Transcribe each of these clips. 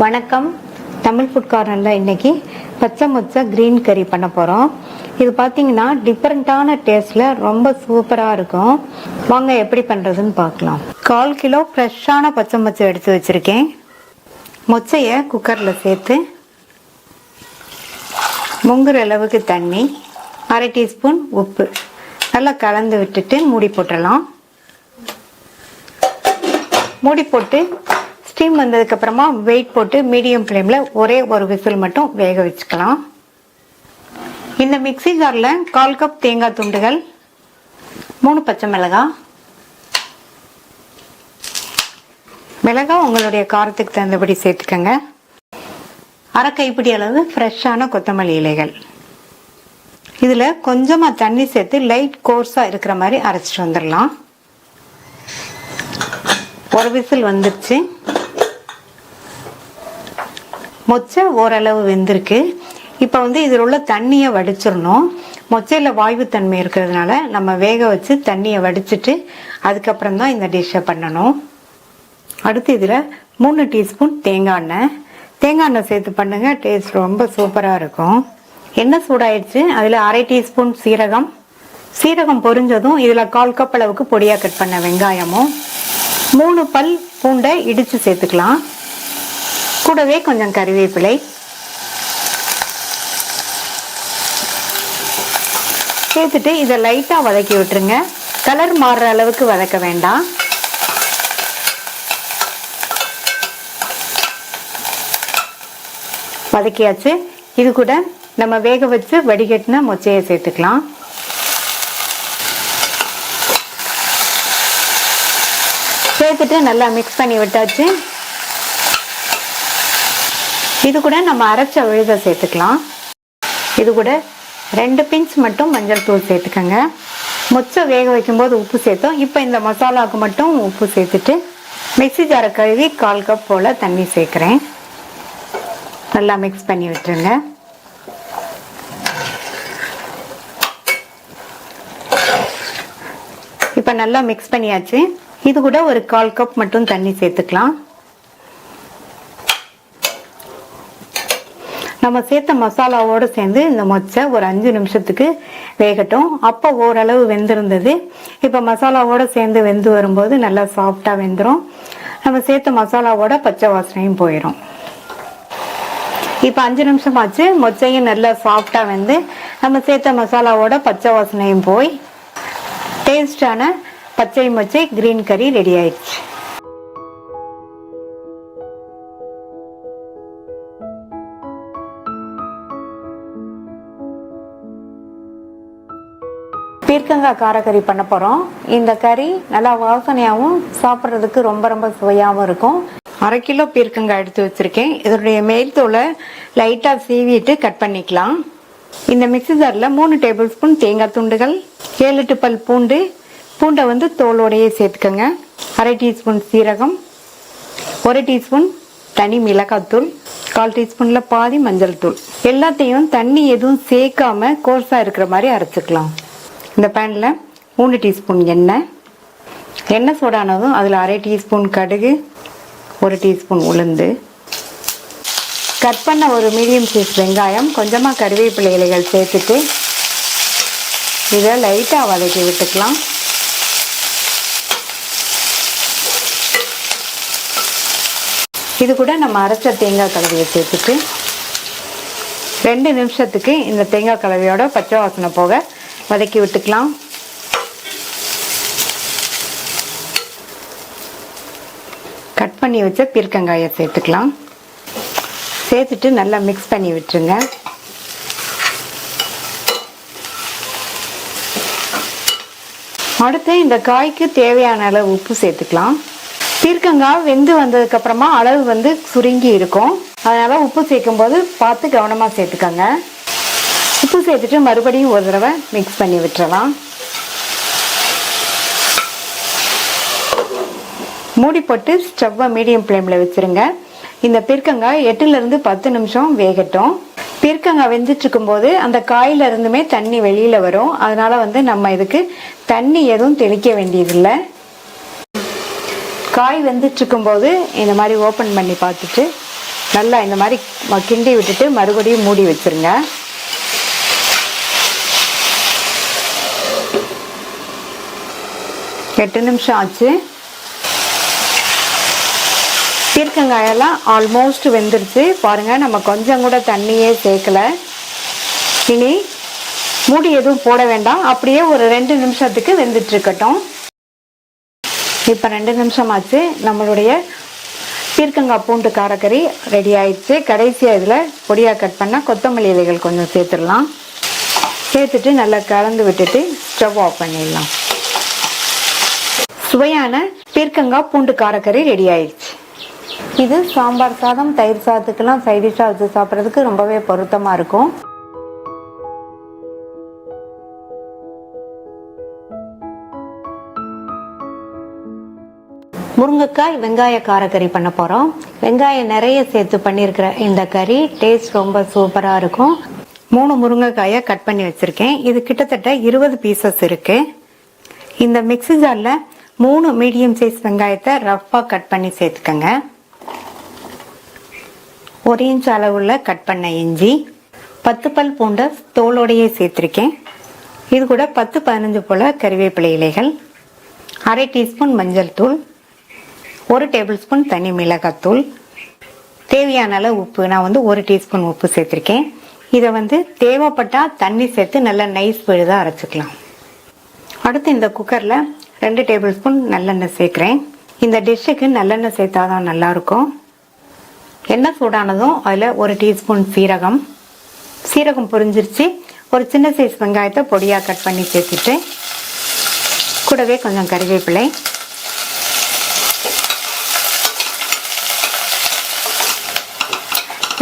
வணக்கம். தமிழ் ஃபுட் கார்னரில் இன்னைக்கு பச்சை மொச்சை க்ரீன் கறி பண்ண போகிறோம் இது பார்த்தீங்கன்னா டிஃப்ரெண்ட்டான டேஸ்ட்டில் ரொம்ப சூப்பராக இருக்கும். வாங்க எப்படி பண்ணுறதுன்னு பார்க்கலாம். கால் கிலோ ஃப்ரெஷ்ஷான பச்சை மொச்சை எடுத்து வச்சுருக்கேன். மொச்சையை குக்கரில் சேர்த்து முங்குற அளவுக்கு தண்ணி அரை டீஸ்பூன் உப்பு. நல்லா கலந்து விட்டுட்டு மூடி போட்டுடலாம். மூடி போட்டு ஸ்டீம் வந்ததுக்கு அப்புறமா வெயிட் போட்டு மீடியம் ஃப்ளேமில் ஒரே ஒரு விசில் மட்டும் வேக வச்சுக்கலாம். இந்த மிக்ஸி ஜாரில் கால் கப் தேங்காய் துண்டுகள் மூணு பச்சை மிளகாய் மிளகாய் உங்களுடைய காரத்துக்கு தகுந்தபடி சேர்த்துக்கோங்க. அரை கைப்பிடி அளவு ஃப்ரெஷ்ஷான கொத்தமல்லி இலைகள். இதில் கொஞ்சமாக தண்ணி சேர்த்து லைட் கோர்ஸாக இருக்கிற மாதிரி அரைச்சிட்டு வந்துடலாம். ஒரு விசில் வந்துடுச்சு மொச்சை ஓரளவு வெந்திருக்கு. இப்போ வந்து இதில் உள்ள தண்ணியை வடிச்சிடணும். மொச்சையில் வாய்வுத்தன்மை இருக்கிறதுனால நம்ம வேக வச்சு தண்ணியை வடிச்சிட்டு அதுக்கப்புறம் தான் இந்த டிஷ்ஷை பண்ணணும். அடுத்து இதில் மூணு டீஸ்பூன் தேங்காய் எண்ணெய். தேங்காய் எண்ணெய் சேர்த்து பண்ணுங்கள் டேஸ்ட் ரொம்ப சூப்பராக இருக்கும். எண்ணெய் சூடாயிடுச்சு. அதில் அரை டீஸ்பூன் சீரகம். சீரகம் பொரிஞ்சதும் இதில் கால் கப் அளவுக்கு பொடியாக கட் பண்ண வெங்காயமும். மூணு பல் பூண்டை இடித்து சேர்த்துக்கலாம். கூடவே கொஞ்சம் கறிவேப்பிலை சேர்த்துட்டு இதை லைட்டாக வதக்கி விட்டுருங்க. கலர் மாறுற அளவுக்கு வதக்க வேண்டாம். வதக்கியாச்சு. இது கூட நம்ம வேக வச்சு வடிகட்டின மொச்சையை சேர்த்துக்கலாம். சேர்த்துட்டு நல்லா மிக்ஸ் பண்ணி விட்டாச்சு. இது கூட நம்ம அரைச்ச விழுத சேர்த்துக்கலாம். இது கூட ரெண்டு பிஞ்ச் மட்டும் மஞ்சள் தூள் சேர்த்துக்கோங்க. மொச்சை வேக வைக்கும்போது உப்பு சேர்த்தோம். இப்போ இந்த மசாலாவுக்கு மட்டும் உப்பு சேர்த்துட்டு மிக்சி ஜாரை கழுவி கால் கப் போல் தண்ணி சேர்க்குறேன். நல்லா மிக்ஸ் பண்ணி விட்டுருங்க. இப்போ நல்லா மிக்ஸ் பண்ணியாச்சு. இது கூட ஒரு கால் கப் மட்டும் தண்ணி சேர்த்துக்கலாம். நம்ம சேர்த்த மசாலாவோடு சேர்ந்து இந்த மொச்சை ஒரு அஞ்சு நிமிஷத்துக்கு வேகட்டும். அப்போ ஓரளவு வெந்திருந்தது. இப்போ மசாலாவோட சேர்ந்து வெந்து வரும்போது நல்லா சாஃப்டாக வெந்துடும் நம்ம சேர்த்த மசாலாவோட பச்சை வாசனையும் போயிடும் இப்போ அஞ்சு நிமிஷம் ஆச்சு. மொச்சையும் நல்லா சாஃப்டாக வெந்து நம்ம சேர்த்த மசாலாவோட பச்சை வாசனையும் போய் டேஸ்டான பச்சை மொச்சை க்ரீன் கறி ரெடி ஆயிடுச்சு. பீர்க்கங்காய் காரக்கறி பண்ண போகிறோம் இந்த கறி நல்லா வாசனையாகவும் சாப்பிட்றதுக்கு ரொம்ப ரொம்ப சுவையாகவும் இருக்கும். அரை கிலோ பீர்க்கங்காய் எடுத்து வச்சுருக்கேன். இதனுடைய மேல் தோலை லைட்டாக சீவிட்டு கட் பண்ணிக்கலாம். இந்த மிக்சி ஜாரில் மூணு டேபிள் ஸ்பூன் தேங்காய் துண்டுகள் ஏழு எட்டு பல் பூண்டு பூண்டை வந்து தோலோடையே சேர்த்துக்கோங்க. அரை டீஸ்பூன் சீரகம் ஒரு டீஸ்பூன் தனி மிளகாத்தூள் கால் டீஸ்பூனில் பாதி மஞ்சள் தூள். எல்லாத்தையும் தண்ணி எதுவும் சேர்க்காம கோர்ஸாக இருக்கிற மாதிரி அரைச்சிக்கலாம். இந்த பேனில் மூணு டீஸ்பூன் எண்ணெய். எண்ணெய் சூடானதும் அதில் அரை டீஸ்பூன் கடுகு ஒரு டீஸ்பூன் உளுந்து. கட் பண்ண ஒரு மீடியம் சைஸ் வெங்காயம் கொஞ்சமாக கருவேப்பிலை இலைகள் சேர்த்துட்டு இதை லைட்டாக வதக்கி விட்டுக்கலாம். இது கூட நம்ம அரைச்ச தேங்காய் கலவையை சேர்த்துட்டு ரெண்டு நிமிஷத்துக்கு இந்த தேங்காய் கலவையோட பச்சை வாசனை போக வதக்கி விட்டுக்கலாம். கட் பண்ணி வச்ச பீர்க்கங்காயை சேர்த்துக்கலாம். சேர்த்துட்டு நல்லா மிக்ஸ் பண்ணி விட்டுருங்க. அடுத்து இந்த காய்க்கு தேவையான அளவு உப்பு சேர்த்துக்கலாம். பீர்க்கங்காய் வெந்து வந்ததுக்கப்புறமா அளவு வந்து சுருங்கி இருக்கும். அதனால் உப்பு சேர்க்கும்போது பார்த்து கவனமாக சேர்த்துக்கோங்க. உப்பு சேர்த்துட்டு மறுபடியும் ஒரு தடவை மிக்ஸ் பண்ணி விட்டுறலாம். மூடி போட்டு ஸ்டவ்வை மீடியம் ஃப்ளேமில் வச்சுருங்க. இந்த பிற்கங்காய் எட்டுலேருந்து பத்து நிமிஷம் வேகட்டும். பிற்கங்காய் வெந்துட்டு இருக்கும்போது அந்த காயில இருந்துமே தண்ணி வெளியில் வரும். அதனால வந்து நம்ம இதுக்கு தண்ணி எதுவும் தெளிக்க வேண்டியதில்லை. காய் வெந்துட்டு இருக்கும்போது இந்த மாதிரி ஓப்பன் பண்ணி பார்த்துட்டு நல்லா இந்த மாதிரி ம- கிண்டி விட்டுட்டு மறுபடியும் மூடி வச்சுருங்க. எட்டு நிமிஷம் ஆச்சு. பீர்க்கங்காயெல்லாம் ஆல்மோஸ்ட் வெந்துருச்சு. பாருங்கள் நம்ம கொஞ்சம் கூட தண்ணியே சேர்க்கல. இனி மூடி எதுவும் போட வேண்டாம். அப்படியே ஒரு ரெண்டு நிமிஷத்துக்கு வெந்துட்டுருக்கட்டும். இப்போ ரெண்டு நிமிஷம் ஆச்சு. நம்மளுடைய பீர்க்கங்காய் பூண்டு காரக்கறி ரெடி ஆயிடுச்சு. கடைசியாக இதில் பொடியாக கட் பண்ணால் கொத்தமல்லி இலைகள் கொஞ்சம் சேர்த்துடலாம். சேர்த்துட்டு நல்லா கலந்து விட்டுட்டு ஸ்டவ் ஆஃப் பண்ணிடலாம். சுவையான பீர்க்கங்காய் பூண்டு காரக்கறி ரெடி ஆயிடுச்சு. இது சாம்பார் சாதம் தயிர் சாதத்துக்கெல்லாம் சைடிஷாக டிஷ்ஷாக வச்சு சாப்பிட்றதுக்கு ரொம்பவே பொருத்தமாக இருக்கும். முருங்கைக்காய் வெங்காய காரக்கறி பண்ண போகிறோம் வெங்காயம் நிறைய சேர்த்து பண்ணியிருக்கிற இந்த கறி டேஸ்ட் ரொம்ப சூப்பராக இருக்கும். மூணு முருங்கைக்காயை கட் பண்ணி வச்சுருக்கேன். இது கிட்டத்தட்ட இருபது பீசஸ் இருக்குது இந்த மிக்ஸி ஜாரில் மூணு மீடியம் சைஸ் வெங்காயத்தை ரஃப்பாக கட் பண்ணி சேர்த்துக்கங்க. ஒரு இன்ச் அளவுள்ள கட் பண்ண இஞ்சி பத்து பல் பூண்டை தோலோடையே சேர்த்துருக்கேன். இது கூட பத்து பதினஞ்சு போல் கறிவேப்பிலை இலைகள் அரை டீஸ்பூன் மஞ்சள் தூள் ஒரு டேபிள் ஸ்பூன் தனி மிளகாத்தூள். தேவையான அளவு உப்பு நான் வந்து ஒரு டீஸ்பூன் உப்பு சேர்த்துருக்கேன். இதை வந்து தேவைப்பட்டால் தண்ணி சேர்த்து நல்லா நைஸ் விழுதாக அரைச்சிக்கலாம். அடுத்து இந்த குக்கரில் ரெண்டு டேபிள் ஸ்பூன் நல்லெண்ணெய் சேர்க்குறேன். இந்த டிஷ்ஷுக்கு நல்லெண்ணெய் சேர்த்தா தான் நல்லாயிருக்கும். எண்ணெய் சூடானதும் அதில் ஒரு டீஸ்பூன் சீரகம். சீரகம் பொரிஞ்சிருச்சு. ஒரு சின்ன சைஸ் வெங்காயத்தை பொடியாக கட் பண்ணி சேர்த்துட்டு கூடவே கொஞ்சம் கறிவேப்பிலை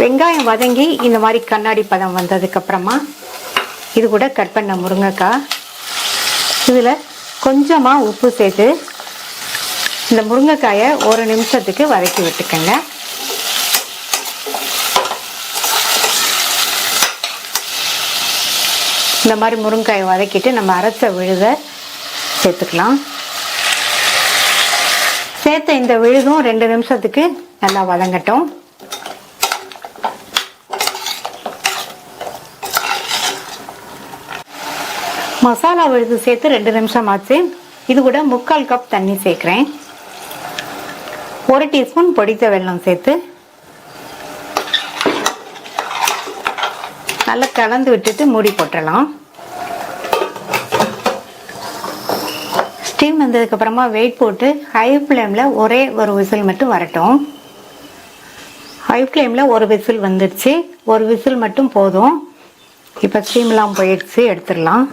வெங்காயம் வதங்கி இந்த மாதிரி கண்ணாடி பதம் வந்ததுக்கப்புறமா இது கூட கட் பண்ண முருங்கைக்காய். இதில் கொஞ்சமாக உப்பு சேர்த்து இந்த முருங்கைக்காயை ஒரு நிமிஷத்துக்கு வதக்கி விட்டுக்கங்க. இந்த மாதிரி முருங்கைக்காயை வதக்கிட்டு நம்ம அரைச்ச விழுத சேர்த்துக்கலாம். சேர்த்த இந்த விழுதும் ரெண்டு நிமிஷத்துக்கு நல்லா வதங்கட்டும். மசாலா விழுது சேர்த்து ரெண்டு நிமிஷம் ஆச்சு இது கூட முக்கால் கப் தண்ணி சேர்க்குறேன். ஒரு டீஸ்பூன் பொடித்த வெல்லம் சேர்த்து. நல்லா கலந்து விட்டுட்டு மூடி போட்டுடலாம் ஸ்டீம் வந்ததுக்கப்புறமா வெயிட் போட்டு ஹை ஃப்ளேமில் ஒரே ஒரு விசில் மட்டும் வரட்டும். ஹை ஃப்ளேமில் ஒரு விசில் வந்துடுச்சு. ஒரு விசில் மட்டும் போதும். இப்போ ஸ்டீம்லாம் போயிடுச்சு எடுத்துடலாம்.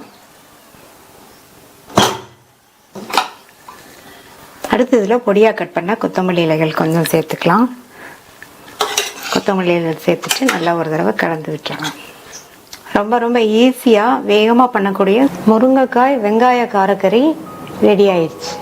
அடுத்து இதில் பொடியாக கட் பண்ண கொத்தமல்லி இலைகள் கொஞ்சம் சேர்த்துக்கலாம். கொத்தமல்லி இலைகள் சேர்த்துட்டு நல்லா ஒரு தடவை கலந்து விட்டுறலாம் ரொம்ப ரொம்ப ஈஸியாக வேகமாக பண்ணக்கூடிய முருங்கைக்காய் வெங்காய காரக்கறி ரெடி ஆயிடுச்சு.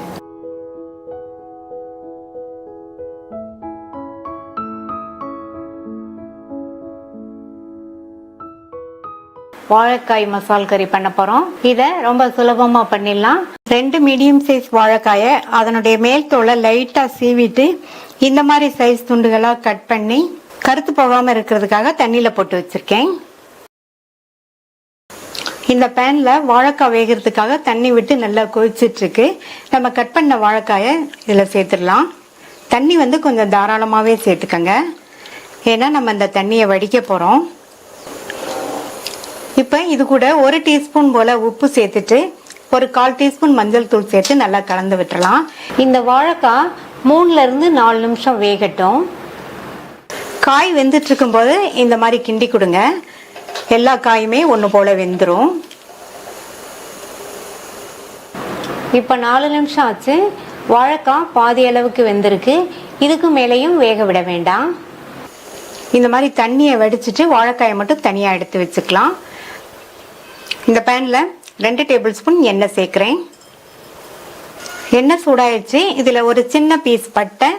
வாழைக்காய் மசால் கறி பண்ண போறோம். இத ரொம்ப சுலபமா பண்ணிடலாம். ரெண்டு மீடியம் சைஸ் வாழைக்காயை அதனுடைய மேல் தோலை லைட்டா சீவிட்டு இந்த மாதிரி சைஸ் துண்டுகளா கட் பண்ணி கருத்து போகாம இருக்கிறதுக்காக தண்ணியில போட்டு வச்சிருக்கேன். இந்த பேன்ல வாழைக்காய் வேகிறதுக்காக தண்ணி விட்டு நல்லா கொதிச்சிட்டு இருக்கு நம்ம கட் பண்ண வாழைக்காயை இதுல சேர்த்துடலாம். தண்ணி வந்து கொஞ்சம் தாராளமாவே சேர்த்துக்கங்க. ஏன்னா நம்ம இந்த தண்ணியை வடிக்க போறோம். இப்போ இது கூட ஒரு டீஸ்பூன் போல உப்பு சேர்த்துட்டு ஒரு கால் டீஸ்பூன் மஞ்சள் தூள் சேர்த்து நல்லா கலந்து விட்டுறலாம். இந்த வாழைக்காய் மூணுல இருந்து நாலு நிமிஷம் வேகட்டும். காய் வெந்துட்டு இருக்கும்போது இந்த மாதிரி கிண்டி கொடுங்க. எல்லா காயுமே ஒன்று போல வெந்துடும் இப்போ நாலு நிமிஷம் ஆச்சு. வாழைக்காய் பாதி அளவுக்கு வெந்திருக்கு. இதுக்கு மேலேயும் வேக விட வேண்டாம். இந்த மாதிரி தண்ணியை வடிச்சிட்டு வாழைக்காயை மட்டும் தனியாக எடுத்து வச்சுக்கலாம். இந்த பேனில் ரெண்டு டேபிள் ஸ்பூன் எண்ணெய் சேர்க்குறேன். எண்ணெய் சூடாயிடுச்சு. இதில் ஒரு சின்ன பீஸ் பட்டை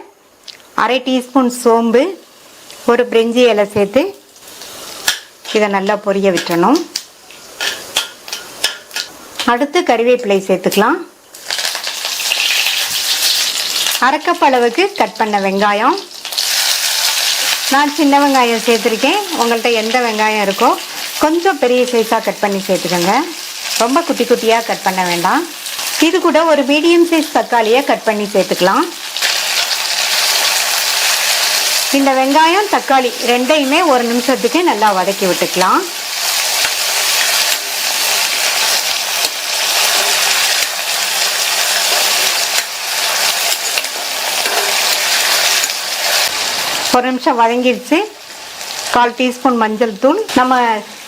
அரை டீஸ்பூன் சோம்பு ஒரு பிரிஞ்சி இலை சேர்த்து இதை நல்லா பொரிய விட்டணும் அடுத்து கறிவேப்பிலை சேர்த்துக்கலாம். அரைக்கப் அளவுக்கு கட் பண்ண வெங்காயம். நான் சின்ன வெங்காயம் சேர்த்துருக்கேன். உங்கள்கிட்ட எந்த வெங்காயம் இருக்கோ கொஞ்சம் பெரிய சைஸாக கட் பண்ணி சேர்த்துக்கோங்க. ரொம்ப குட்டி குட்டியாக கட் பண்ண வேண்டாம். இது கூட ஒரு மீடியம் சைஸ் தக்காளியை கட் பண்ணி சேர்த்துக்கலாம். இந்த வெங்காயம் தக்காளி ரெண்டையுமே ஒரு நிமிஷத்துக்கு நல்லா வதக்கி விட்டுக்கலாம். ஒரு நிமிஷம் வதங்கிடுச்சு கால் டீஸ்பூன் மஞ்சள் தூள். நம்ம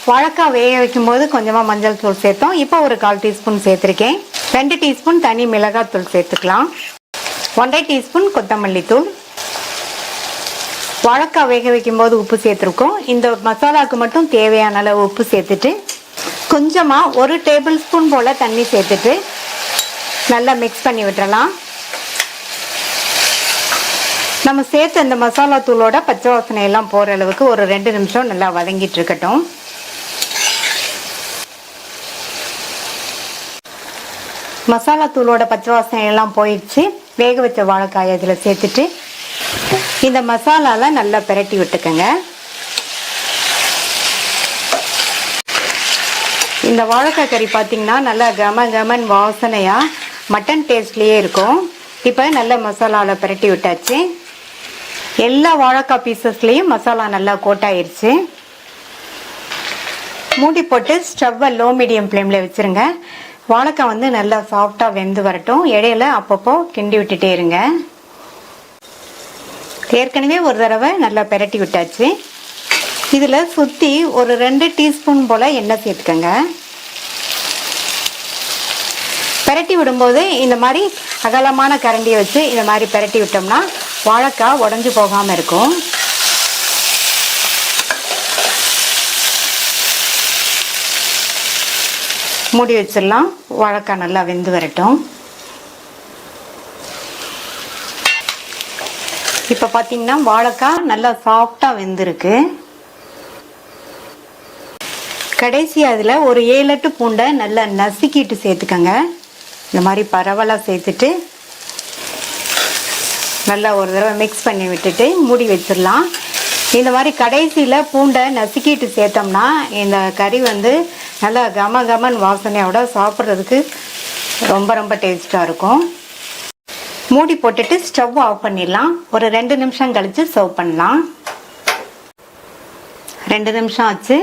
வழக்காக வேக வைக்கும்போது கொஞ்சமாக மஞ்சள் தூள் சேர்த்தோம். இப்போ ஒரு கால் டீஸ்பூன் சேர்த்துருக்கேன். ரெண்டு டீஸ்பூன் தனி மிளகாய் தூள் சேர்த்துக்கலாம். ஒன்றரை டீஸ்பூன் கொத்தமல்லி தூள். வழக்காக வேக வைக்கும்போது உப்பு சேர்த்துருக்கோம். இந்த மசாலாவுக்கு மட்டும் தேவையான அளவு உப்பு சேர்த்துட்டு கொஞ்சமாக ஒரு டேபிள் ஸ்பூன் போல் தண்ணி சேர்த்துட்டு நல்லா மிக்ஸ் பண்ணி விட்டுறலாம். நம்ம சேர்த்த அந்த மசாலா தூளோட பச்சை வாசனை எல்லாம் போகிற அளவுக்கு ஒரு ரெண்டு நிமிஷம் நல்லா வதங்கிட்டு இருக்கட்டும். மசாலா தூளோட பச்சை வாசனை எல்லாம் போயிடுச்சு. வேக வச்ச வாழைக்காயை இதில் சேர்த்துட்டு இந்த மசாலாவில் நல்லா பிரட்டி விட்டுக்கோங்க. இந்த வாழைக்காய் கறி பார்த்தீங்கன்னா நல்லா கம கமன் வாசனையாக மட்டன் டேஸ்ட்லேயே இருக்கும். இப்போ நல்ல மசாலாவில் பிரட்டி விட்டாச்சு. எல்லா வாழைக்காய் பீசஸ்லேயும் மசாலா நல்லா கோட்டாயிருச்சு. மூடி போட்டு ஸ்டவ்வை லோ மீடியம் ஃப்ளேமில் வச்சுருங்க. வாழைக்காய் வந்து நல்லா சாஃப்டாக வெந்து வரட்டும். இடையில அப்பப்போ கிண்டி விட்டுட்டே இருங்க. ஏற்கனவே ஒரு தடவை நல்லா பெரட்டி விட்டாச்சு. இதில் சுற்றி ஒரு ரெண்டு டீஸ்பூன் போல் எண்ணெய் சேர்த்துக்கோங்க. பெரட்டி விடும்போது இந்த மாதிரி அகலமான கரண்டியை வச்சு இந்த மாதிரி பெரட்டி விட்டோம்னா வாழைக்காய் உடஞ்சி போகாமல் இருக்கும். மூடி வச்சிடலாம். வாழைக்காய் நல்லா வெந்து வரட்டும். இப்போ பார்த்தீங்கன்னா வாழைக்காய் நல்லா சாஃப்டாக வெந்திருக்கு. கடைசி அதில் ஒரு ஏழு எட்டு பூண்டை நல்லா நசுக்கிட்டு சேர்த்துக்கோங்க. இந்த மாதிரி பரவலாக சேர்த்துட்டு நல்லா ஒரு தடவை மிக்ஸ் பண்ணி விட்டுட்டு மூடி வச்சிடலாம். இந்த மாதிரி கடைசியில் பூண்டை நசுக்கிட்டு சேர்த்தோம்னா இந்த கறி வந்து நல்லா கம கமன் வாசனையோட சாப்பிட்றதுக்கு ரொம்ப ரொம்ப டேஸ்ட்டாக இருக்கும். மூடி போட்டுட்டு ஸ்டவ் ஆஃப் பண்ணிடலாம். ஒரு ரெண்டு நிமிஷம் கழித்து சர்வ் பண்ணலாம். ரெண்டு நிமிஷம் ஆச்சு.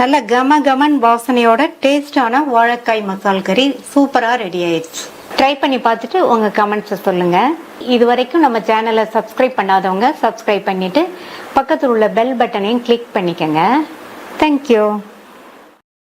நல்ல கம கமன் வாசனையோட டேஸ்டான வாழைக்காய் மசால் கறி சூப்பராக ரெடி ஆயிடுச்சு. ட்ரை பண்ணி பார்த்துட்டு உங்கள் கமெண்ட்ஸை சொல்லுங்கள் இது வரைக்கும் நம்ம சேனலை சப்ஸ்கிரைப் பண்ணாதவங்க சப்ஸ்கிரைப் பண்ணிவிட்டு பக்கத்தில் உள்ள பெல் பட்டனையும் கிளிக் பண்ணிக்கோங்க. தேங்க்யூ